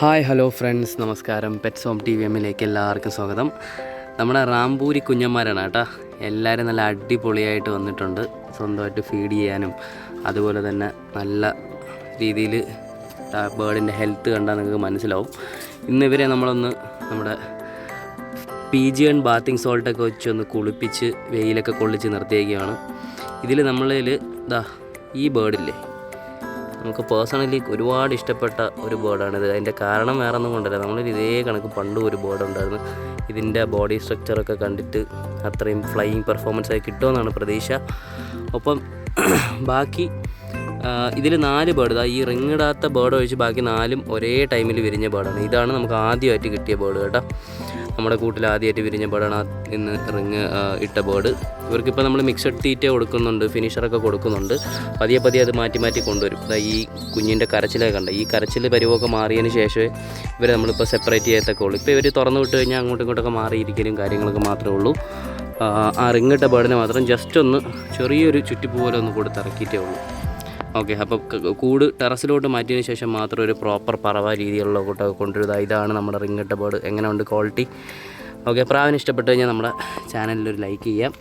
Hi hello friends. നമസ്കാരം. Pets home T V എമ്മിലേക്ക് എല്ലാവർക്കും സ്വാഗതം. നമ്മുടെ റാംപൂരി കുഞ്ഞന്മാരാണ് കേട്ടോ. എല്ലാവരും നല്ല അടിപൊളിയായിട്ട് വന്നിട്ടുണ്ട്. സ്വന്തമായിട്ട് ഫീഡ് ചെയ്യാനും അതുപോലെ തന്നെ നല്ല രീതിയിൽ ബേർഡിന്റെ ഹെൽത്ത് കണ്ടാൽ നിങ്ങൾക്ക് മനസ്സിലാവും. ഇന്ന് ഇവരെ നമ്മളൊന്ന് നമ്മുടെ പി ജി എൺ ബാത്തിങ് സോൾട്ടൊക്കെ വെച്ച് ഒന്ന് കുളിപ്പിച്ച് വെയിലൊക്കെ കൊള്ളിച്ച് നിർത്തിയേക്കുകയാണ് ഇതിൽ നമ്മളിൽ ഇതാ ഈ ബേർഡില്ലേ നമുക്ക് പേഴ്സണലി ഒരുപാട് ഇഷ്ടപ്പെട്ട ഒരു ബേർഡാണിത് അതിന്റെ കാരണം വേറെ ഒന്നും കൊണ്ടല്ല. നമ്മൾ ഇതേ കണക്ക് പണ്ടും ഒരു ബേർഡ് ഉണ്ടായിരുന്നു. ഇതിന്റെ ബോഡി സ്ട്രക്ചറൊക്കെ കണ്ടിട്ട് അത്രയും ഫ്ലൈയിങ് പെർഫോമൻസ് ആയി കിട്ടുമെന്നാണ് പ്രതീക്ഷ. ഒപ്പം ബാക്കി ഇതിൽ നാല് ബേർഡ് ഈ റിങ് ഇടാത്ത ബേർഡ് ഒഴിച്ച് ബാക്കി നാലും ഒരേ ടൈമിൽ വിരിഞ്ഞ ബേർഡാണ് ഇതാണ് നമുക്ക് ആദ്യമായിട്ട് കിട്ടിയ ബേർഡ് കേട്ടോ. നമ്മുടെ കൂട്ടിൽ ആദ്യമായിട്ട് വിരിഞ്ഞ ബേഡാണ് ഇന്ന് റിങ് ഇട്ട ബേഡ് ഇവർക്കിപ്പോൾ നമ്മൾ മിക്സഡ് തീറ്റ കൊടുക്കുന്നുണ്ട് ഫിനിഷറൊക്കെ കൊടുക്കുന്നുണ്ട്. പതിയെ പതിയെ അത് മാറ്റി മാറ്റി കൊണ്ടുവരും. ദാ ഈ കുഞ്ഞിന്റെ കരച്ചിലൊക്കെ കണ്ട? ഈ കരച്ചിൽ പരിവമൊക്കെ മാറിയതിന് ശേഷമേ ഇവരെ നമ്മളിപ്പോൾ സെപ്പറേറ്റ് ചെയ്യത്തൊക്കെ ഉള്ളൂ. ഇപ്പോൾ ഇവർ തുറന്നു വിട്ട് കഴിഞ്ഞാൽ അങ്ങോട്ടും ഇങ്ങോട്ടൊക്കെ മാറിയിരിക്കലും കാര്യങ്ങളൊക്കെ മാത്രമേ ഉള്ളൂ. ആ, ആ റിങ്ങിട്ട ബേഡിനെ മാത്രം ജസ്റ്റ് ഒന്ന് ചെറിയൊരു ചുറ്റിപ്പൂ പോലെ ഒന്ന് കൊടുത്തിറക്കിയിട്ടേ ഉള്ളൂ. ഓക്കെ അപ്പോൾ കൂട് ടെറസിലോട്ട് മാറ്റിയതിന് ശേഷം മാത്രം ഒരു പ്രോപ്പർ പറവ രീതിയിലുള്ള കൂട്ടൊക്കെ കൊണ്ടുവരിക. ഇതാണ് നമ്മുടെ റിങ്ങിട്ട ബേർഡ് എങ്ങനെയുണ്ട് ക്വാളിറ്റി ഓക്കെ പ്രാവിന് ഇഷ്ടപ്പെട്ട് കഴിഞ്ഞാൽ നമ്മുടെ ചാനലിൽ ഒരു ലൈക്ക് ചെയ്യാം.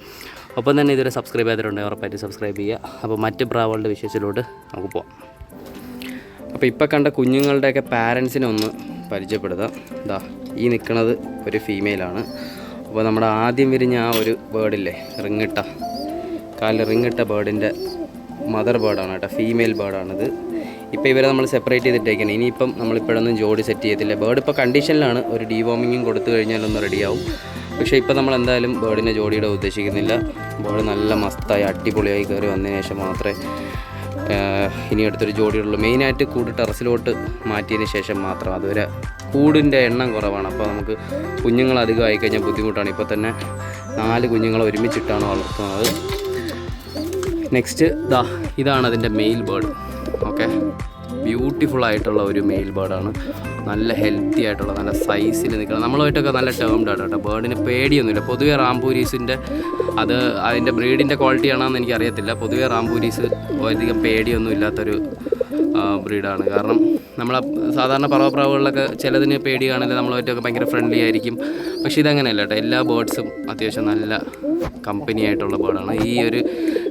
ഒപ്പം തന്നെ ഇതുവരെ സബ്സ്ക്രൈബ് ചെയ്തിട്ടുണ്ടെങ്കിൽ ഉറപ്പായിട്ട് സബ്സ്ക്രൈബ് ചെയ്യുക. അപ്പോൾ മറ്റ് പ്രാവുകളുടെ വിശേഷത്തിലോട്ട് നമുക്ക് പോവാം. അപ്പോൾ ഇപ്പോൾ കണ്ട കുഞ്ഞുങ്ങളുടെയൊക്കെ പാരൻസിനെ ഒന്ന് പരിചയപ്പെടുത്താം. ഇതാ ഈ നിൽക്കുന്നത് ഒരു ഫീമെയിലാണ് അപ്പോൾ നമ്മുടെ ആദ്യം വിരിഞ്ഞ ആ ഒരു ബേർഡില്ലേ റിങ്ങിട്ട. കാലിൽ റിങ്ങിട്ട ബേർഡിന്റെ മദർ ബേർഡാണ് കേട്ടോ ഫീമെയിൽ ബേർഡാണിത് ഇപ്പോൾ ഇവരെ നമ്മൾ സെപ്പറേറ്റ് ചെയ്തിട്ടേക്കണം. ഇനിയിപ്പം നമ്മളിപ്പോഴൊന്നും ജോഡി സെറ്റ് ചെയ്യത്തില്ല. ബേർഡ് ഇപ്പോൾ കണ്ടീഷനിലാണ് ഒരു ഡീവോമിങ്ങും കൊടുത്തു കഴിഞ്ഞാൽ ഒന്ന് റെഡിയാവും പക്ഷേ ഇപ്പോൾ നമ്മൾ എന്തായാലും ബേർഡിനെ ജോഡിയുടെ ഉദ്ദേശിക്കുന്നില്ല. ബേർഡ് നല്ല മസ്തായി അടിപൊളിയായി കയറി വന്നതിന് ശേഷം മാത്രമേ ഇനി അടുത്തൊരു ജോഡിയുള്ളൂ മെയിനായിട്ട് കൂട് ടെറസിലോട്ട് മാറ്റിയതിന് ശേഷം മാത്രം. അതുവരെ കൂടിന്റെ എണ്ണം കുറവാണ്. അപ്പോൾ നമുക്ക് കുഞ്ഞുങ്ങൾ അധികം ആയിക്കഴിഞ്ഞാൽ ബുദ്ധിമുട്ടാണ്. ഇപ്പോൾ തന്നെ നാല് കുഞ്ഞുങ്ങളെ ഒരുമിച്ചിട്ടാണ് വളർത്തുന്നത്. നെക്സ്റ്റ് ദാ ഇതാണ് അതിന്റെ മെയിൽ ബേർഡ് ഓക്കെ ബ്യൂട്ടിഫുൾ ആയിട്ടുള്ള ഒരു മെയിൽ ബേർഡാണ് നല്ല ഹെൽത്തി ആയിട്ടുള്ള നല്ല സൈസിൽ നിൽക്കുന്നത് നമ്മളുമായിട്ടൊക്കെ നല്ല ടേംഡ് ആണ് കേട്ടോ. ബേർഡിന് പേടിയൊന്നുമില്ല. പൊതുവേ റാംപൂരീസിന്റെ അത് അതിന്റെ ബ്രീഡിന്റെ ക്വാളിറ്റി ആണെന്ന് എനിക്കറിയത്തില്ല. പൊതുവെ റാംപൂരീസ് അധികം പേടിയൊന്നും ഇല്ലാത്തൊരു ബ്രീഡാണ് കാരണം നമ്മൾ സാധാരണ പറവപ്രാവുകളിലൊക്കെ ചിലതിന് പേടി കാണില്ല നമ്മളുമായിട്ടൊക്കെ ഭയങ്കര ഫ്രണ്ട്ലി ആയിരിക്കും. പക്ഷേ ഇതങ്ങനെയല്ല കേട്ടോ. എല്ലാ ബേർഡ്സും അത്യാവശ്യം നല്ല കമ്പനി ആയിട്ടുള്ള ബേർഡാണ് ഈ ഒരു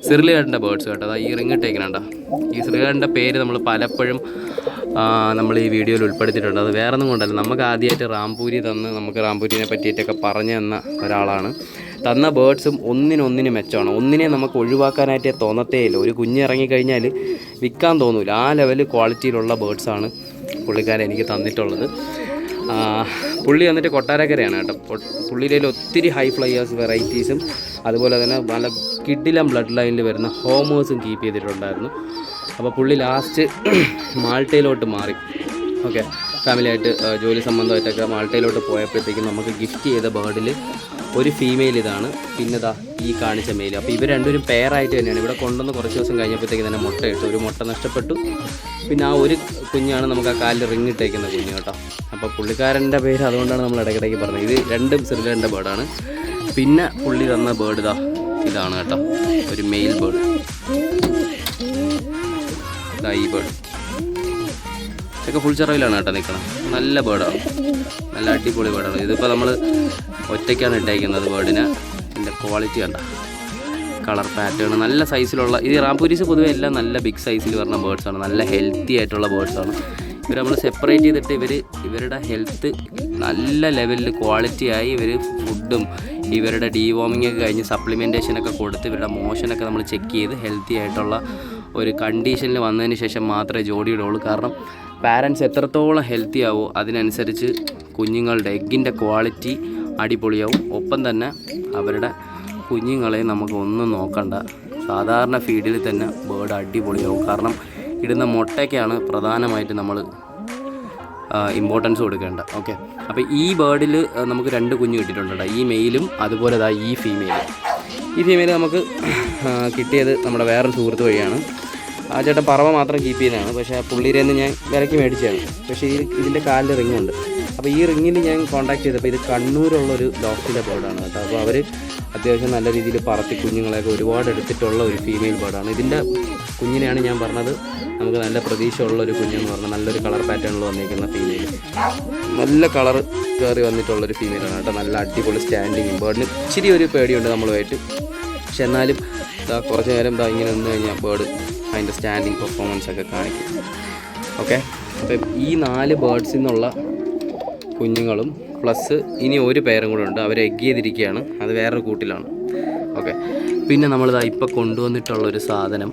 സിറിലുകാരന്റെ ബേർഡ്സ് കേട്ടോ. അതാ ഈ റിങ് ഇട്ടേക്കണണ്ട ഈ സിറിലുകാരന്റെ പേര് നമ്മൾ പലപ്പോഴും നമ്മൾ ഈ വീഡിയോയിൽ ഉൾപ്പെടുത്തിയിട്ടുണ്ട്. അത് വേറെ ഒന്നും കൊണ്ടല്ല. നമുക്ക് ആദ്യമായിട്ട് റാംപൂരി തന്ന് നമുക്ക് റാംപൂരിനെ പറ്റിയിട്ടൊക്കെ പറഞ്ഞു തന്ന ഒരാളാണ്. തന്ന ബേർഡ്സും ഒന്നിനൊന്നിന് മെച്ചമാണ്. ഒന്നിനെ നമുക്ക് ഒഴിവാക്കാനായിട്ടേ തോന്നത്തേ ഇല്ല. ഒരു കുഞ്ഞ് ഇറങ്ങിക്കഴിഞ്ഞാൽ വിൽക്കാൻ തോന്നൂല. ആ ലെവൽ ക്വാളിറ്റിയിലുള്ള ബേർഡ്സാണ് പുള്ളിക്കാരൻ എനിക്ക് തന്നിട്ടുള്ളത്. പുള്ളി വന്നിട്ട് കൊട്ടാരക്കരയാണ് കേട്ടോ. പുള്ളിയിലെ ഒത്തിരി ഹൈ ഫ്ലൈയേഴ്സ് വെറൈറ്റീസും അതുപോലെ തന്നെ നല്ല കിഡിലം ബ്ലഡ് ലൈനിൽ വരുന്ന ഹോമേഴ്സും കീപ്പ് ചെയ്തിട്ടുണ്ടായിരുന്നു. അപ്പോൾ പുള്ളി ലാസ്റ്റ് മാൾട്ടയിലോട്ട് മാറി. ഓക്കെ ഫാമിലിയായിട്ട് ജോലി സംബന്ധമായിട്ടൊക്കെ മാൾട്ടയിലോട്ട് പോയപ്പോഴത്തേക്കും നമുക്ക് ഗിഫ്റ്റ് ചെയ്ത ബേർഡിൽ ഒരു ഫീമെയിൽ ഇതാണ്. പിന്നെ ദാ ഈ കാണിച്ച മെയിൽ അപ്പോൾ ഇവർ രണ്ടുപേരും പെയറായിട്ട് തന്നെയാണ്. ഇവിടെ കൊണ്ടുവന്ന് കുറച്ച് ദിവസം കഴിഞ്ഞപ്പോഴത്തേക്ക് തന്നെ മുട്ട ഇട്ടു. ഒരു മുട്ട നഷ്ടപ്പെട്ടു. പിന്നെ ആ ഒരു കുഞ്ഞാണ് നമുക്ക് ആ കാലിൽ റിങ് ഇട്ടേക്കുന്ന കുഞ്ഞ് കേട്ടോ. അപ്പോൾ പുള്ളിക്കാരന്റെ പേര് അതുകൊണ്ടാണ് നമ്മൾ ഇടയ്ക്കിടയ്ക്ക് പറഞ്ഞത്. ഇത് രണ്ടും സിറിലന്റെ ബേർഡാണ് പിന്നെ പുള്ളി തന്ന ബേർഡ് ഇതാ ഇതാണ് കേട്ടോ. ഒരു മെയിൽ ബേർഡ് ഈ ബേർഡ് ഇതൊക്കെ ഫുൾ ചിറവിലാണ് കേട്ടോ നിൽക്കണം നല്ല ബേർഡാണ് നല്ല അടിപൊളി ബേർഡാണ് ഇതിപ്പോൾ നമ്മൾ ഒറ്റയ്ക്കാണ് ഇട്ടേക്കുന്നത് ബേർഡിന് ഇതിന്റെ ക്വാളിറ്റി കണ്ട? കളർ പാറ്റേൺ നല്ല സൈസിലുള്ള ഇത് റാംപൂരീസ് പൊതുവേ എല്ലാം നല്ല ബിഗ് സൈസിൽ വരുന്ന ബേർഡ്സാണ് നല്ല ഹെൽത്തി ആയിട്ടുള്ള ബേർഡ്സാണ് ഇവർ നമ്മൾ സെപ്പറേറ്റ് ചെയ്തിട്ട് ഇവർ ഇവരുടെ ഹെൽത്ത് നല്ല ലെവലിൽ ക്വാളിറ്റി ആയി ഇവർ ഫുഡും ഇവരുടെ ഡീവോമിംഗ് ഒക്കെ കഴിഞ്ഞ് സപ്ലിമെന്റേഷനൊക്കെ കൊടുത്ത് ഇവരുടെ മോഷനൊക്കെ നമ്മൾ ചെക്ക് ചെയ്ത് ഹെൽത്തി ആയിട്ടുള്ള ഒരു കണ്ടീഷനിൽ വന്നതിന് ശേഷം മാത്രമേ ജോഡി ഇടുള്ളൂ കാരണം പാരൻസ് എത്രത്തോളം ഹെൽത്തി ആവോ അതിനനുസരിച്ച് കുഞ്ഞുങ്ങളുടെ എഗ്ഗിന്റെ ക്വാളിറ്റി അടിപൊളിയാവും. ഒപ്പം തന്നെ അവരുടെ കുഞ്ഞുങ്ങളെ നമുക്ക് ഒന്നും നോക്കണ്ട. സാധാരണ ഫീഡിൽ തന്നെ ബേർഡ് അടിപൊളിയാവും. കാരണം ഇടുന്ന മുട്ടയ്ക്കാണ് പ്രധാനമായിട്ട് നമ്മൾ ഇമ്പോർട്ടൻസ് കൊടുക്കേണ്ട. ഓക്കെ അപ്പോൾ ഈ ബേർഡിൽ നമുക്ക് രണ്ട് കുഞ്ഞ് കിട്ടിയിട്ടുണ്ട് ഈ മെയിലും അതുപോലെ ഈ ഫീമെയിലും ഈ ഫീമെയിൽ നമുക്ക് കിട്ടിയത് നമ്മുടെ വേറൊരു സുഹൃത്ത് വഴിയാണ്. ആ ചേട്ടൻ പറവ മാത്രം കീപ്പ് ചെയ്യുന്നതാണ്. പക്ഷേ ആ പുള്ളിയുടെ നിന്ന് ഞാൻ വിലയ്ക്ക് മേടിച്ചതാണ്. പക്ഷേ ഈ ഇതിന്റെ കാലിൽ റിങ്ങുണ്ട് അപ്പോൾ ഈ റിങ്ങിൽ ഞാൻ കോൺടാക്ട് ചെയ്തപ്പോൾ ഇത് കണ്ണൂരുള്ളൊരു ഡോക്ടറിന്റെ ബേർഡാണ് കേട്ടോ. അപ്പോൾ അവർ അത്യാവശ്യം നല്ല രീതിയിൽ പറത്തി കുഞ്ഞുങ്ങളെയൊക്കെ ഒരുപാട് എടുത്തിട്ടുള്ള ഒരു ഫീമെയിൽ ബേർഡാണ് ഇതിന്റെ കുഞ്ഞിനെയാണ് ഞാൻ പറഞ്ഞത്. നമുക്ക് നല്ല പ്രതീക്ഷയുള്ള ഒരു കുഞ്ഞെന്ന് പറഞ്ഞാൽ നല്ലൊരു കളർ പാറ്റേണിൽ വന്നിരിക്കുന്ന ഫീമെയിൽ നല്ല കളർ കയറി വന്നിട്ടുള്ളൊരു ഫീമെയിലാണ് കേട്ടോ. നല്ല അടിപൊളി സ്റ്റാൻഡിങ് ബേർഡിന് ഇച്ചിരി ഒരു പേടിയുണ്ട് നമ്മളുമായിട്ട്. പക്ഷെ എന്നാലും കുറച്ച് നേരം ഇതാ ഇങ്ങനെ നിന്ന് കഴിഞ്ഞാൽ ബേർഡ് അതിന്റെ സ്റ്റാൻഡിങ് പെർഫോമൻസ് ഒക്കെ കാണിക്കും. ഓക്കെ അപ്പം ഈ നാല് ബേർഡ്സിൽ നിന്നുള്ള കുഞ്ഞുങ്ങളും പ്ലസ് ഇനി ഒരു പേരും കൂടെ ഉണ്ട്. അവർ എഗ് ചെയ്തിരിക്കുകയാണ്. അത് വേറൊരു കൂട്ടിലാണ്. ഓക്കെ പിന്നെ നമ്മളിതാ ഇപ്പം കൊണ്ടുവന്നിട്ടുള്ള ഒരു സാധനം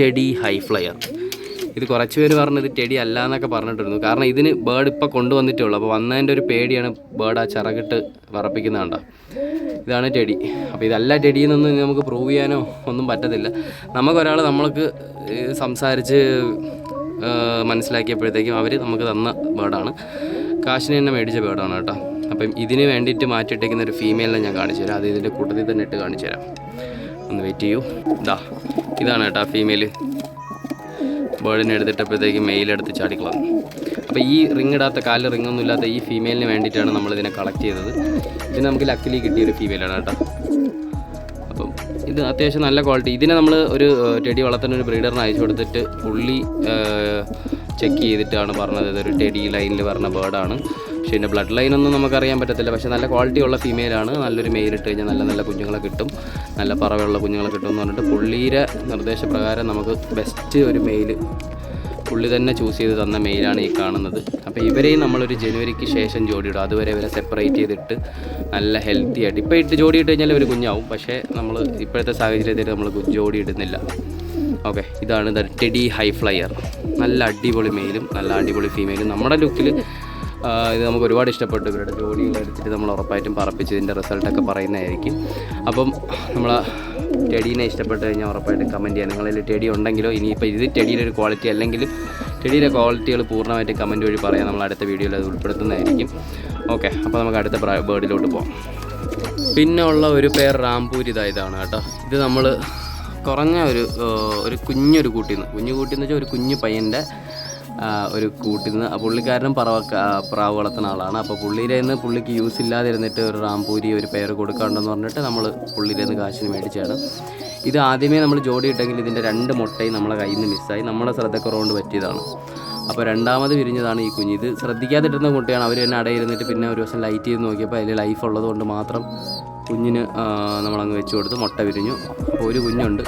ടെഡി ഹൈ ഫ്ലയർ ഇത് കുറച്ച് പേര് പറഞ്ഞത് ടെടി അല്ല എന്നൊക്കെ പറഞ്ഞിട്ടിരുന്നു. കാരണം ഇതിന് ബേർഡ് ഇപ്പം കൊണ്ടുവന്നിട്ടേ ഉള്ളൂ. അപ്പോൾ വന്നതിന്റെ ഒരു പേടിയാണ് ബേർഡ് ആ ചിറകിട്ട് വറപ്പിക്കുന്നതാണ്ട ഇതാണ് ടെടി അപ്പോൾ ഇതല്ല ടെഡി എന്നൊന്നും നമുക്ക് പ്രൂവ് ചെയ്യാനോ ഒന്നും പറ്റത്തില്ല. നമുക്കൊരാൾ നമ്മൾക്ക് സംസാരിച്ച് മനസ്സിലാക്കിയപ്പോഴത്തേക്കും അവർ നമുക്ക് തന്ന ബേർഡാണ് കാശിന് തന്നെ മേടിച്ച ബേർഡാണ് കേട്ടോ. അപ്പം ഇതിന് വേണ്ടിയിട്ട് മാറ്റിയിട്ടേക്കുന്ന ഒരു ഫീമെയിലിനെ ഞാൻ കാണിച്ചു തരാം. അത് ഇതിന്റെ കൂട്ടത്തിൽ തന്നെ ഇട്ട് കാണിച്ചു തരാം. ഒന്ന് വെയിറ്റ് ചെയ്യൂ. ഇതാ ഇതാണ് കേട്ടോ ഫീമെയിൽ ബേർഡിനെ എടുത്തിട്ടപ്പോഴത്തേക്ക് മെയിലെടുത്ത് ചാടിക്കളഞ്ഞു. അപ്പോൾ ഈ റിംഗ് ഇടാത്ത കാലിൽ റിംഗ് ഒന്നും ഇല്ലാത്ത ഈ ഫീമെയിലിന് വേണ്ടിയിട്ടാണ് നമ്മളിതിനെ കളക്ട് ചെയ്തത്. ഇത് നമുക്ക് ലക്കിലി കിട്ടിയ ഒരു ഫീമെയിലാണ് കേട്ടോ. അപ്പം ഇത് അത്യാവശ്യം നല്ല ക്വാളിറ്റി ഇതിനെ നമ്മൾ ഒരു ടെടി വളർത്തുന്ന ഒരു ബ്രീഡറിന് അയച്ചു കൊടുത്തിട്ട് പുള്ളി ചെക്ക് ചെയ്തിട്ടാണ് പറഞ്ഞത്. ഇതൊരു ടെടി ലൈനിൽ പറഞ്ഞ ബേർഡാണ് പക്ഷേ ഇതിന്റെ ബ്ലഡ് ലൈൻ ഒന്നും നമുക്കറിയാൻ പറ്റത്തില്ല. പക്ഷേ നല്ല ക്വാളിറ്റി ഉള്ള ഫീമെയിലാണ് നല്ലൊരു മെയിൽ ഇട്ട് കഴിഞ്ഞാൽ നല്ല നല്ല കുഞ്ഞുങ്ങളെ കിട്ടും. നല്ല പറവയുള്ള കുഞ്ഞുങ്ങളെ കിട്ടും എന്ന് പറഞ്ഞിട്ട് പുള്ളിയുടെ നിർദ്ദേശപ്രകാരം നമുക്ക് ബെസ്റ്റ് ഒരു മെയിൽ പുള്ളി തന്നെ ചൂസ് ചെയ്ത് തന്ന മെയിലാണ് ഈ കാണുന്നത്. അപ്പോൾ ഇവരെയും നമ്മളൊരു ജനുവരിക്ക് ശേഷം ജോഡിയിടും അതുവരെ ഇവരെ സെപ്പറേറ്റ് ചെയ്തിട്ട് നല്ല ഹെൽത്തി ആയിട്ട്. ഇപ്പോൾ ഇട്ട് ജോഡി ഇട്ട് കഴിഞ്ഞാൽ ഒരു കുഞ്ഞാവും. പക്ഷേ നമ്മൾ ഇപ്പോഴത്തെ സാഹചര്യത്തിൽ നമ്മൾ ജോഡി ഇടുന്നില്ല. ഓക്കെ ഇതാണ് ദ ടെഡി ഹൈ ഫ്ലയർ നല്ല അടിപൊളി മെയിലും നല്ല അടിപൊളി ഫീമെയിലും നമ്മുടെ ലുക്കിൽ ഇത് നമുക്ക് ഒരുപാട് ഇഷ്ടപ്പെട്ടു. ഇവരുടെ ജോലിയിൽ എടുത്തിട്ട് നമ്മൾ ഉറപ്പായിട്ടും പറപ്പിച്ച്. ഇതിന്റെ റിസൾട്ടൊക്കെ പറയുന്നതായിരിക്കും. അപ്പം നമ്മൾ ടെഡീനെ ഇഷ്ടപ്പെട്ട് കഴിഞ്ഞാൽ ഉറപ്പായിട്ടും കമന്റ് ചെയ്യാം. നിങ്ങളിൽ ടെഡി ഉണ്ടെങ്കിലോ ഇനിയിപ്പോൾ ഇത് ടെഡിയുടെ ഒരു ക്വാളിറ്റി അല്ലെങ്കിൽ ടെഡിയുടെ ക്വാളിറ്റികൾ പൂർണമായിട്ട് കമന്റ് വഴി പറയാം. നമ്മൾ അടുത്ത വീഡിയോയിൽ അത് ഉൾപ്പെടുത്തുന്നതായിരിക്കും. ഓക്കെ അപ്പോൾ നമുക്ക് അടുത്ത ബേർഡിലോട്ട് പോകാം പിന്നെ ഉള്ള ഒരു പേർ റാംപൂരി ഇതാ ഇതാണ് കേട്ടോ. ഇത് നമ്മൾ കുറഞ്ഞ ഒരു ഒരു കുഞ്ഞൊരു കൂട്ടിൽ നിന്ന് കുഞ്ഞു കൂട്ടിൽ വെച്ചാൽ ഒരു കുഞ്ഞു പയ്യന്റെ ഒരു കൂട്ടിൽ നിന്ന് പുള്ളിക്കാരനും പറവ പ്രാവ് വളർത്തുന്ന ആളാണ്. അപ്പോൾ പുള്ളിയിലെ നിന്ന് പുള്ളിക്ക് യൂസ് ഇല്ലാതിരുന്നിട്ട് ഒരു റാംപൂരി ഒരു പേർ കൊടുക്കാണ്ടെന്ന് പറഞ്ഞിട്ട് നമ്മൾ പുള്ളിയിലെ നിന്ന് കാശിന് മേടിച്ചാണ് ഇത് ആദ്യമേ നമ്മൾ ജോഡി ഇട്ടെങ്കിൽ ഇതിന്റെ രണ്ട് മുട്ടയും നമ്മളെ കയ്യിൽ നിന്ന് മിസ്സായി നമ്മളെ ശ്രദ്ധക്കുറവുകൊണ്ട് പറ്റിയതാണ്. അപ്പോൾ രണ്ടാമത് വിരിഞ്ഞതാണ് ഈ കുഞ്ഞ്. ഇത് ശ്രദ്ധിക്കാതിട്ടുന്ന കുട്ടിയാണ്. അവർ തന്നെ അടയിരുന്നിട്ട് പിന്നെ ഒരു ദിവസം ലൈറ്റ് ചെയ്ത് നോക്കിയപ്പോൾ അതിൽ ലൈഫ് ഉള്ളതുകൊണ്ട് മാത്രം കുഞ്ഞിന് നമ്മളങ്ങ് വെച്ച് കൊടുത്ത് മുട്ട വിരിഞ്ഞു. അപ്പോൾ ഒരു കുഞ്ഞുണ്ട്.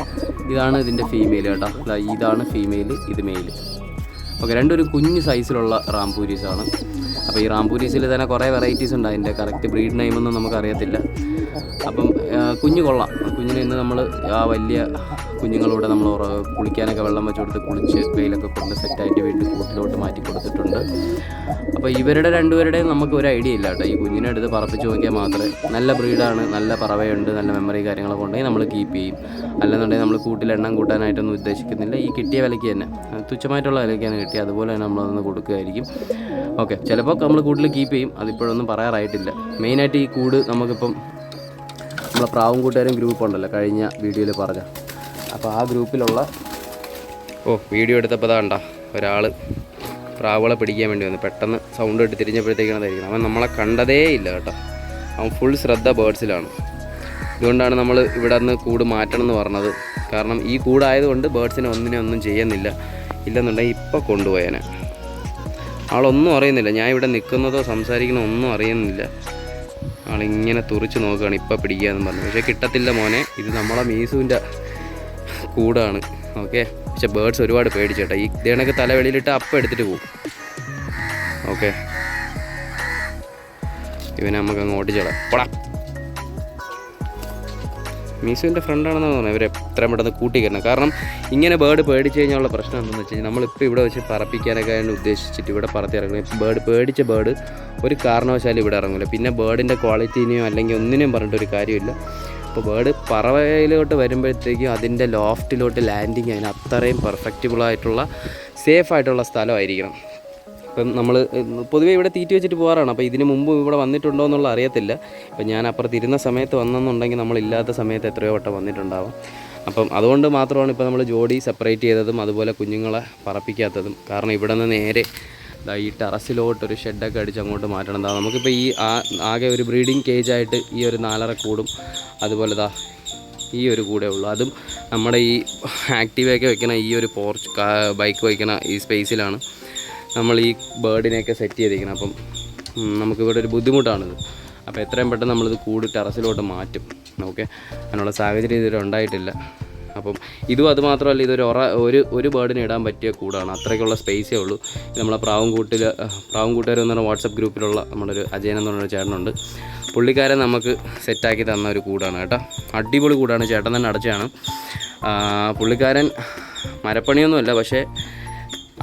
ഇതാണ് ഇതിന്റെ ഫീമെയിൽ കേട്ടോ. ഇതാണ് ഫീമെയിൽ ഇത് മെയിൽ ഓക്കെ രണ്ടൊരു കുഞ്ഞു സൈസിലുള്ള റാംപൂരീസാണ് അപ്പോൾ ഈ റാംപൂരീസിൽ തന്നെ കുറേ വെറൈറ്റീസ് ഉണ്ട് അതിന്റെ കറക്റ്റ് ബ്രീഡ് നെയിമൊന്നും നമുക്കറിയത്തില്ല. അപ്പം കുഞ്ഞു കൊള്ളാം. കുഞ്ഞിനെ ഇന്ന് നമ്മൾ ആ വലിയ കുഞ്ഞുങ്ങളോട് നമ്മൾ കുളിക്കാനൊക്കെ വെള്ളം വെച്ച് കൊടുത്ത് കുളിച്ച് വെയിലൊക്കെ കൊണ്ട് സെറ്റായിട്ട് വീട്ടിൽ കൂട്ടിലോട്ട് മാറ്റി കൊടുത്തിട്ടുണ്ട്. അപ്പോൾ ഇവരുടെ രണ്ടുപേരുടെയും നമുക്ക് ഒരു ഐഡിയ ഇല്ല കേട്ടോ. ഈ കുഞ്ഞിനെ എടുത്ത് പറപ്പിച്ച് നോക്കിയാൽ മാത്രമേ നല്ല ബ്രീഡാണ് നല്ല പറവയുണ്ട് നല്ല മെമ്മറി കാര്യങ്ങളൊക്കെ ഉണ്ടെങ്കിൽ നമ്മൾ കീപ്പ് ചെയ്യും. അല്ലെന്നുണ്ടെങ്കിൽ നമ്മൾ കൂട്ടിൽ എണ്ണം കൂട്ടാനായിട്ടൊന്നും ഉദ്ദേശിക്കുന്നില്ല. ഈ കിട്ടിയ വിലയ്ക്ക് തന്നെ. തുച്ഛമായിട്ടുള്ള വിലയ്ക്കാണ് കിട്ടിയത് അതുപോലെ തന്നെ നമ്മളതൊന്ന് കൊടുക്കുകയായിരിക്കും. ഓക്കെ ചിലപ്പോൾ നമ്മൾ കൂട്ടിൽ കീപ്പ് ചെയ്യും. അതിപ്പോഴൊന്നും പറയാറായിട്ടില്ല. മെയിനായിട്ട് ഈ കൂട് നമുക്കിപ്പം നമ്മളെ പ്രാവും കൂട്ടുകാരും ഗ്രൂപ്പ് ഉണ്ടല്ലോ. കഴിഞ്ഞ വീഡിയോയിൽ പറഞ്ഞ. അപ്പോൾ ആ ഗ്രൂപ്പിലുള്ള ഓ വീഡിയോ എടുത്തപ്പോൾ അതാണ്ട ഒരാൾ പ്രാവുകളെ പിടിക്കാൻ വേണ്ടി വന്നു. പെട്ടെന്ന് സൗണ്ട് ഇട്ട് തിരിഞ്ഞപ്പോഴത്തേക്കാണ് അതായിരിക്കണം അവൻ നമ്മളെ കണ്ടതേ ഇല്ല കേട്ടോ. അവൻ ഫുൾ ശ്രദ്ധ ബേഡ്സിലാണ് ഇതുകൊണ്ടാണ് നമ്മൾ ഇവിടെ നിന്ന് കൂട് മാറ്റണം എന്ന് പറഞ്ഞത്. കാരണം ഈ കൂടായതുകൊണ്ട് ബേഡ്സിനെ ഒന്നിനെ ഒന്നും ചെയ്യുന്നില്ല. ഇല്ലെന്നുണ്ടെങ്കിൽ ഇപ്പോൾ കൊണ്ടുപോയേനെ. ആളൊന്നും അറിയുന്നില്ല. ഞാൻ ഇവിടെ നിൽക്കുന്നതോ സംസാരിക്കുന്നതോ ഒന്നും അറിയുന്നില്ല. ആളിങ്ങനെ തുറിച്ച് നോക്കുകയാണ് ഇപ്പോൾ ഇപ്പം പിടിക്കാന്ന് പറഞ്ഞു. പക്ഷേ കിട്ടത്തില്ല മോനെ. ഇത് നമ്മളെ മീസുവിന്റെ കൂടാണ്. ഓക്കെ പക്ഷെ ബേർഡ്സ് ഒരുപാട് പേടിച്ചേട്ടാ ഈ ദേണൊക്കെ തലവെളിയിലിട്ട് അപ്പം എടുത്തിട്ട് പോകും ഓക്കെ ഇവനെ നമുക്ക് അങ്ങ് ഓടിച്ചേടാം പോടാ. മീസുവിന്റെ ഫ്രണ്ടാണെന്ന് തോന്നുന്നത്. ഇവരെ എത്രയും പെട്ടെന്ന് കൂട്ടിക്കരണം കാരണം ഇങ്ങനെ ബേർഡ് പേടിച്ച് കഴിഞ്ഞുള്ള പ്രശ്നം എന്താണെന്ന് വെച്ച് കഴിഞ്ഞാൽ നമ്മളിപ്പോൾ ഇവിടെ വെച്ച് പറപ്പിക്കാനൊക്കെ ഉദ്ദേശിച്ചിട്ട് ഇവിടെ പറത്തി ഇറങ്ങും. ബേർഡ് പേടിച്ച ബേർഡ് ഒരു കാരണവശാലും ഇവിടെ ഇറങ്ങില്ല പിന്നെ ബേർഡിന്റെ ക്വാളിറ്റീനെയോ അല്ലെങ്കിൽ ഒന്നിനെയും പറഞ്ഞിട്ടൊരു കാര്യമില്ല. അപ്പോൾ ബേർഡ് പറവയിലോട്ട് വരുമ്പോഴത്തേക്കും അതിന്റെ ലോഫ്റ്റിലോട്ട് ലാൻഡിങ് അതിന് അത്രയും പെർഫെക്റ്റബിളായിട്ടുള്ള സേഫ് ആയിട്ടുള്ള സ്ഥലമായിരിക്കണം. ഇപ്പം നമ്മൾ പൊതുവേ ഇവിടെ തീറ്റി വെച്ചിട്ട് പോകാറാണ്. അപ്പോൾ ഇതിന് മുമ്പ് ഇവിടെ വന്നിട്ടുണ്ടോ എന്നുള്ള അറിയത്തില്ല. ഇപ്പം ഞാൻ അപ്പുറത്ത് ഇരുന്ന സമയത്ത് വന്നെന്നുണ്ടെങ്കിൽ നമ്മളില്ലാത്ത സമയത്ത് എത്രയോ വട്ടം വന്നിട്ടുണ്ടാവും. അപ്പം അതുകൊണ്ട് മാത്രമാണ് ഇപ്പോൾ നമ്മൾ ജോഡി സെപ്പറേറ്റ് ചെയ്തതും അതുപോലെ കുഞ്ഞുങ്ങളെ പറപ്പിക്കാത്തതും. കാരണം ഇവിടെ നിന്ന് നേരെ ഈ ടെറസിലോട്ടൊരു ഷെഡൊക്കെ അടിച്ച് അങ്ങോട്ട് മാറ്റണം. ദാ നമുക്കിപ്പോൾ ഈ ആകെ ഒരു ബ്രീഡിങ് കേജ് ആയിട്ട് ഈ ഒരു നാലര കൂടും. അതുപോലെ ദാ ഈ ഒരു കൂടെ ഉള്ളൂ. അതും നമ്മുടെ ഈ ആക്റ്റീവയൊക്കെ വെക്കണ ഈ ഒരു പോർച്ച് ബൈക്ക് വയ്ക്കണ ഈ സ്പേസിലാണ് നമ്മൾ ഈ ബേർഡിനെയൊക്കെ സെറ്റ് ചെയ്തിരിക്കണം അപ്പം നമുക്കിവിടെ ഒരു ബുദ്ധിമുട്ടാണിത്. അപ്പോൾ എത്രയും പെട്ടെന്ന് നമ്മളിത് കൂടി ടെറസിലോട്ട് മാറ്റും. ഓക്കെ? അതിനുള്ള സാഹചര്യം ഇതുവരെ ഉണ്ടായിട്ടില്ല. അപ്പം ഇതും അതുമാത്രമല്ല ഇതൊരു ഒറ ഒരു ഒരു ബേർഡിന് ഇടാൻ പറ്റിയ കൂടാണ്. അത്രയ്ക്കുള്ള സ്പേസേ ഉള്ളൂ. നമ്മളെ പ്രാവും കൂട്ടിൽ പ്രാവും കൂട്ടുകാർ എന്ന് പറഞ്ഞ വാട്സപ്പ് ഗ്രൂപ്പിലുള്ള നമ്മുടെ അജയൻ എന്ന് പറഞ്ഞൊരു ചേട്ടനുണ്ട്. പുള്ളിക്കാരൻ നമുക്ക് സെറ്റാക്കി തന്ന ഒരു കൂടാണ് കേട്ടോ. അടിപൊളി കൂടാണ്. ചേട്ടൻ തന്നെ അടച്ചാണ് പുള്ളിക്കാരൻ മരപ്പണിയൊന്നുമല്ല പക്ഷേ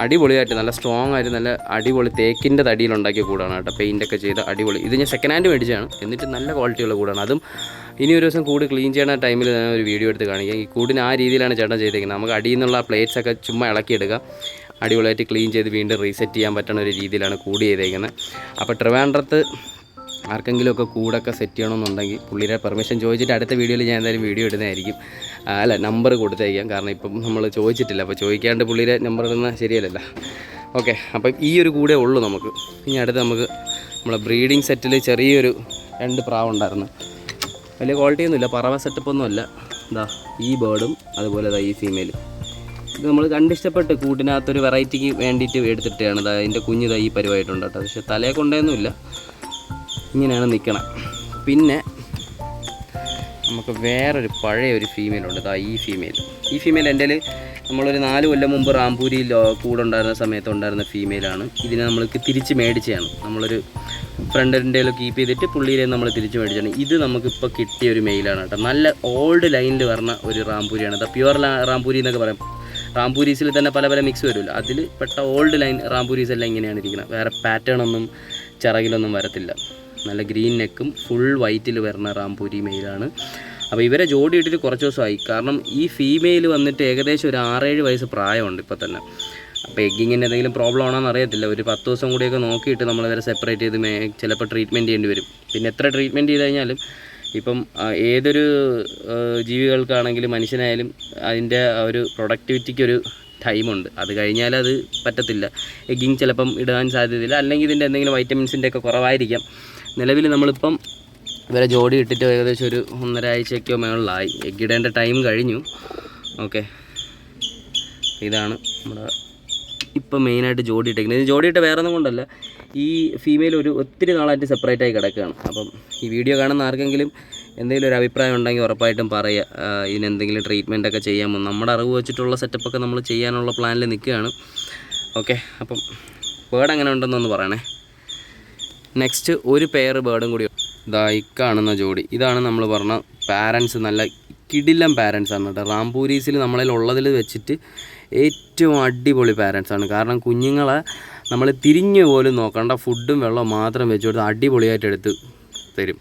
അടിപൊളിയായിട്ട് നല്ല സ്ട്രോങ് ആയിട്ട് നല്ല അടിപൊളി തേക്കിന്റെ തടിയിലുണ്ടാക്കിയ കൂടാണ് കേട്ടോ. പെയിന്റൊക്കെ ചെയ്ത അടിപൊളി. ഇത് ഞാൻ സെക്കൻഡ് ഹാൻഡ് മേടിച്ചാണ് എന്നിട്ട് നല്ല ക്വാളിറ്റിയുള്ള കൂടാണ്. അതും ഇനി ഒരു ദിവസം കൂട് ക്ലീൻ ചെയ്യണ ടൈമിൽ ഞാൻ ഒരു വീഡിയോ എടുത്ത് കാണിക്കാം. ഈ കൂടിന് ആ രീതിയിലാണ് ചേട്ടൻ ചെയ്തേക്കുന്നത്. നമുക്ക് അടിയിൽ നിന്നുള്ള പ്ലേറ്റ്സ് ഒക്കെ ചുമ്മാ ഇളക്കിയെടുക്കുക അടിപൊളിയായിട്ട് ക്ലീൻ ചെയ്ത് വീണ്ടും റീസെറ്റ് ചെയ്യാൻ പറ്റുന്ന ഒരു രീതിയിലാണ് കൂടി ചെയ്തേക്കുന്നത്. അപ്പോൾ ട്രിവാൻഡ്രത്ത് ആർക്കെങ്കിലുമൊക്കെ കൂടൊക്കെ സെറ്റ് ചെയ്യണമെന്നുണ്ടെങ്കിൽ പുള്ളിയുടെ പെർമിഷൻ ചോദിച്ചിട്ട് അടുത്ത വീഡിയോയിൽ ഞാൻ എന്തായാലും വീഡിയോ ഇടുന്നതായിരിക്കും. അല്ല നമ്പർ കൊടുത്തേക്കാം കാരണം ഇപ്പം നമ്മൾ ചോദിച്ചിട്ടില്ല. അപ്പോൾ ചോദിക്കാണ്ട് പുള്ളിയുടെ നമ്പർ ഇടുന്ന ശരിയല്ലല്ലോ. ഓക്കെ അപ്പം ഈ ഒരു കൂടെ ഉള്ളൂ നമുക്ക്. ഇനി അടുത്ത് നമുക്ക് നമ്മളെ ബ്രീഡിംഗ് സെറ്റിൽ ചെറിയൊരു രണ്ട് പ്രാവ് ഉണ്ടായിരുന്നു. വലിയ ക്വാളിറ്റി ഒന്നുമില്ല. പറവ സെറ്റപ്പൊന്നുമല്ല ഇതാ ഈ ബേർഡും അതുപോലെ ഇതാ ഈ ഫീമെയിലും ഇത് നമ്മൾ കണ്ടിഷ്ടപ്പെട്ട് കൂട്ടിനകത്തൊരു വെറൈറ്റിക്ക് വേണ്ടിയിട്ട് എടുത്തിട്ടാണ് അതിന്റെ കുഞ്ഞ് ഈ പരിവായിട്ടുണ്ട് കേട്ടോ പക്ഷേ തലയെ കൊണ്ടേന്നുമില്ല ഇങ്ങനെയാണ് നിൽക്കണം പിന്നെ നമുക്ക് വേറൊരു പഴയ ഒരു ഫീമെയിൽ ഉണ്ട്. ദാ ഈ ഫീമെയിൽ ഈ ഫീമെയിൽ എന്റെ നമ്മളൊരു നാല് കൊല്ലം മുമ്പ് റാംപൂരിയിൽ കൂടെ ഉണ്ടായിരുന്ന സമയത്ത് ഉണ്ടായിരുന്ന ഫീമെയിലാണ് ഇതിനെ നമ്മൾക്ക് തിരിച്ച് മേടിച്ചതാണ്. നമ്മളൊരു ഫ്രണ്ടിന്റെ കീപ്പ് ചെയ്തിട്ട് പുള്ളിയിലെ നമ്മൾ തിരിച്ച് മേടിച്ചാണ് ഇത് നമുക്കിപ്പോൾ കിട്ടിയ ഒരു മെയിലാണ് കേട്ടോ. നല്ല ഓൾഡ് ലൈനിൽ വരുന്ന ഒരു റാംപൂരിയാണ്. ദ പ്യുവർ റാംപൂരി എന്നൊക്കെ പറയാം. റാംപൂരീസിൽ തന്നെ പല പല മിക്സ് വരുമല്ലോ. അതിൽ പെട്ട ഓൾഡ് ലൈൻ റാംപൂരീസ് എല്ലാം ഇങ്ങനെയാണ് ഇരിക്കുന്നത് വേറെ പാറ്റേൺ ഒന്നും ചിറകിലൊന്നും വരത്തില്ല. നല്ല ഗ്രീൻ നെക്കും ഫുൾ വൈറ്റിൽ വരുന്ന റാംപൂരി മെയിലാണ് അപ്പോൾ ഇവരെ ജോഡി ഇട്ടിട്ട് കുറച്ച് ദിവസമായി. കാരണം ഈ ഫീമെയിൽ വന്നിട്ട് ഏകദേശം ഒരു ആറേഴ് വയസ്സ് പ്രായമുണ്ട് ഇപ്പോൾ തന്നെ. അപ്പോൾ എഗ്ഗിങ്ങിന് എന്തെങ്കിലും പ്രോബ്ലം ആണോന്ന് അറിയത്തില്ല. ഒരു പത്ത് ദിവസം കൂടിയൊക്കെ നോക്കിയിട്ട് നമ്മൾ ഇവരെ സെപ്പറേറ്റ് ചെയ്ത് മേ ചിലപ്പോൾ ട്രീറ്റ്മെന്റ് ചെയ്യേണ്ടി വരും. പിന്നെ എത്ര ട്രീറ്റ്മെന്റ് ചെയ്ത് കഴിഞ്ഞാലും ഇപ്പം ഏതൊരു ജീവികൾക്കാണെങ്കിലും മനുഷ്യനായാലും അതിന്റെ ഒരു പ്രൊഡക്ടിവിറ്റിക്ക് ഒരു ടൈമുണ്ട് അത് കഴിഞ്ഞാൽ അത് പറ്റത്തില്ല. എഗ്ഗിങ് ചിലപ്പം ഇടാൻ സാധ്യതയില്ല. അല്ലെങ്കിൽ ഇതിന്റെ എന്തെങ്കിലും വൈറ്റമിൻസിന്റെ ഒക്കെ കുറവായിരിക്കാം. നിലവിൽ നമ്മളിപ്പം ഇവരെ ജോഡി ഇട്ടിട്ട് ഏകദേശം ഒരു ഒന്നര ആഴ്ചയ്ക്കോ മേളിലായി. എഗ്ഗിടേണ്ട ടൈം കഴിഞ്ഞു. ഓക്കെ. ഇതാണ് നമ്മുടെ ഇപ്പം മെയിനായിട്ട് ജോഡി ഇട്ടേക്കുന്നത്. ജോഡി ഇട്ട വേറെ ഒന്നും കൊണ്ടല്ല. ഈ ഫീമെയിൽ ഒരു ഒത്തിരി നാളായിട്ട് സെപ്പറേറ്റ് ആയി കിടക്കുകയാണ്. അപ്പം ഈ വീഡിയോ കാണുന്ന ആർക്കെങ്കിലും എന്തെങ്കിലും ഒരു അഭിപ്രായം ഉണ്ടെങ്കിൽ ഉറപ്പായിട്ടും പറയുക. ഇതിനെന്തെങ്കിലും ട്രീറ്റ്മെന്റ് ഒക്കെ ചെയ്യാമോ? നമ്മുടെ അറിവ് വെച്ചിട്ടുള്ള സെറ്റപ്പൊക്കെ നമ്മൾ ചെയ്യാനുള്ള പ്ലാനിൽ നിൽക്കുകയാണ്. ഓക്കെ. അപ്പം വേർഡ് എങ്ങനെ ഉണ്ടെന്നൊന്ന് പറയണേ. നെക്സ്റ്റ് ഒരു പെയർ ബേർഡും കൂടി ഇതാ കാണുന്ന ജോഡി. ഇതാണ് നമ്മൾ പറഞ്ഞ പാരൻസ് നല്ല കിടിലം പാരൻസ് ആണ് കേട്ടോ. റാംപൂരീസിൽ നമ്മളിൽ ഉള്ളതിൽ വെച്ചിട്ട് ഏറ്റവും അടിപൊളി പാരൻസ് ആണ്. കാരണം കുഞ്ഞുങ്ങളെ നമ്മൾ തിരിഞ്ഞു പോലും നോക്കണ്ട. ഫുഡും വെള്ളവും മാത്രം വെച്ച് കൊടുത്ത് അടിപൊളിയായിട്ട് എടുത്ത് തരും.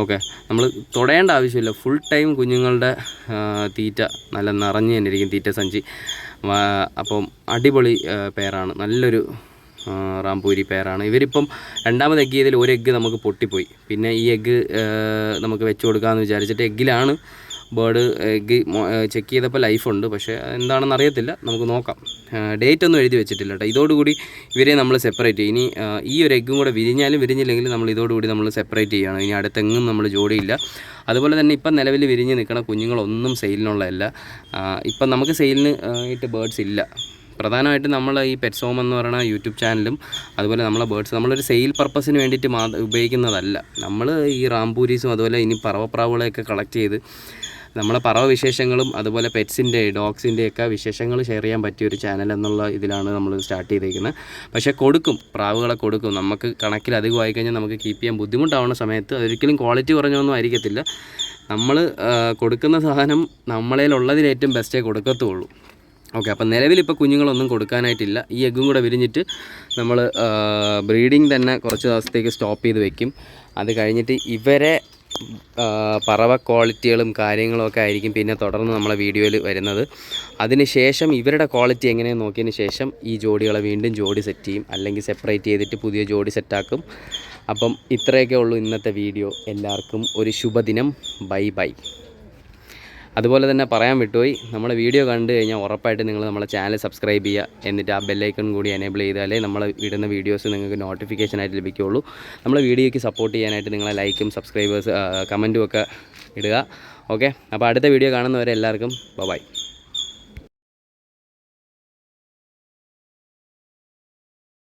ഓക്കെ നമ്മൾ തൊടേണ്ട ആവശ്യമില്ല. ഫുൾ ടൈം കുഞ്ഞുങ്ങളുടെ തീറ്റ നല്ല നിറഞ്ഞു തന്നെ ഇരിക്കും. തീറ്റ സഞ്ചി. അപ്പം അടിപൊളി പേരാണ് നല്ലൊരു റാംപൂരി പേരാണ് ഇവരിപ്പം രണ്ടാമത് എഗ്ഗ് ചെയ്തതിൽ ഒരു എഗ്ഗ് നമുക്ക് പൊട്ടിപ്പോയി. പിന്നെ ഈ എഗ്ഗ് നമുക്ക് വെച്ച് കൊടുക്കാമെന്ന് വിചാരിച്ചിട്ട് എഗ്ഗിലാണ് ബേർഡ് എഗ്ഗ് ചെക്ക് ചെയ്തപ്പോൾ ലൈഫുണ്ട്. പക്ഷേ എന്താണെന്ന് അറിയത്തില്ല. നമുക്ക് നോക്കാം. ഡേറ്റ് ഒന്നും എഴുതി വെച്ചിട്ടില്ല കേട്ടോ. ഇതോടുകൂടി ഇവരെ നമ്മൾ സെപ്പറേറ്റ് ചെയ്യും. ഇനി ഈ ഒരു എഗ്ഗും കൂടെ വിരിഞ്ഞാലും വിരിഞ്ഞില്ലെങ്കിലും നമ്മൾ ഇതോടുകൂടി നമ്മൾ സെപ്പറേറ്റ് ചെയ്യണം ഇനി അടുത്തെങ്ങും നമ്മൾ ജോഡിയില്ല. അതുപോലെ തന്നെ ഇപ്പം നിലവിൽ വിരിഞ്ഞ് നിൽക്കുന്ന കുഞ്ഞുങ്ങളൊന്നും സെയിലിനുള്ളതല്ല ഇപ്പം നമുക്ക് സെയിലിന് ആയിട്ട് ബേർഡ്സ് ഇല്ല. പ്രധാനമായിട്ടും നമ്മൾ ഈ പെറ്റ്സ് ഹോം എന്ന് പറയുന്ന യൂട്യൂബ് ചാനലും അതുപോലെ നമ്മളെ ബേർഡ്സ് നമ്മളൊരു സെയിൽ പർപ്പസിന് വേണ്ടിയിട്ട് മാ ഉപയോഗിക്കുന്നതല്ല. നമ്മൾ ഈ റാംപൂരീസും അതുപോലെ ഇനി പറവപ്രാവുകളെയൊക്കെ കളക്ട് ചെയ്ത് നമ്മളെ പറവ വിശേഷങ്ങളും അതുപോലെ പെറ്റ്സിന്റെ ഡോഗ്സിന്റെ ഒക്കെ വിശേഷങ്ങൾ ഷെയർ ചെയ്യാൻ പറ്റിയ ഒരു ചാനൽ എന്നുള്ള ഇതിലാണ് നമ്മൾ സ്റ്റാർട്ട് ചെയ്തേക്കുന്നത് പക്ഷേ കൊടുക്കും. പ്രാവുകളെ കൊടുക്കും. നമുക്ക് കണക്കിൽ അധികമായി കഴിഞ്ഞാൽ നമുക്ക് കീപ്പ് ചെയ്യാൻ ബുദ്ധിമുട്ടാവുന്ന സമയത്ത് അതൊരിക്കലും ക്വാളിറ്റി കുറഞ്ഞൊന്നും ആയിരിക്കത്തില്ല. നമ്മൾ കൊടുക്കുന്ന സാധനം നമ്മളേലുള്ളതിൽ ഏറ്റവും ബെസ്റ്റേ കൊടുക്കത്തുള്ളൂ. ഓക്കെ അപ്പം നിലവിലിപ്പോൾ കുഞ്ഞുങ്ങളൊന്നും കൊടുക്കാനായിട്ടില്ല. ഈ എഗ്ഗും കൂടെ വിരിഞ്ഞിട്ട് നമ്മൾ ബ്രീഡിങ് തന്നെ കുറച്ച് ദിവസത്തേക്ക് സ്റ്റോപ്പ് ചെയ്ത് വെക്കും. അത് കഴിഞ്ഞിട്ട് ഇവരെ പറവ ക്വാളിറ്റികളും കാര്യങ്ങളൊക്കെ ആയിരിക്കും പിന്നെ തുടർന്ന് നമ്മളെ വീഡിയോയിൽ വരുന്നത്. അതിന് ശേഷം ഇവരുടെ ക്വാളിറ്റി എങ്ങനെയെന്ന് നോക്കിയതിന് ശേഷം ഈ ജോഡികളെ വീണ്ടും ജോഡി സെറ്റ് ചെയ്യും. അല്ലെങ്കിൽ സെപ്പറേറ്റ് ചെയ്തിട്ട് പുതിയ ജോഡി സെറ്റാക്കും. അപ്പം ഇത്രയൊക്കെ ഉള്ളൂ ഇന്നത്തെ വീഡിയോ. എല്ലാവർക്കും ഒരു ശുഭദിനം. Bye bye. അതുപോലെ തന്നെ പറയാൻ വിട്ടുപോയി. നമ്മളെ വീഡിയോ കണ്ടു കഴിഞ്ഞാൽ ഉറപ്പായിട്ട് നിങ്ങൾ നമ്മളെ ചാനൽ സബ്സ്ക്രൈബ് ചെയ്യുക. എന്നിട്ട് ആ ബെല്ലൈക്കൺ കൂടി എനേബിൾ ചെയ്താലേ നമ്മൾ ഇടുന്ന വീഡിയോസ് നിങ്ങൾക്ക് നോട്ടിഫിക്കേഷൻ ആയിട്ട് ലഭിക്കുകയുള്ളൂ. നമ്മളെ വീഡിയോയ്ക്ക് സപ്പോർട്ട് ചെയ്യാനായിട്ട് നിങ്ങളെ ലൈക്കും സബ്സ്ക്രൈബേഴ്സ് കമന്റും ഒക്കെ ഇടുക. ഓക്കെ അപ്പോൾ അടുത്ത വീഡിയോ കാണുന്നവരെ എല്ലാവർക്കും ബൈ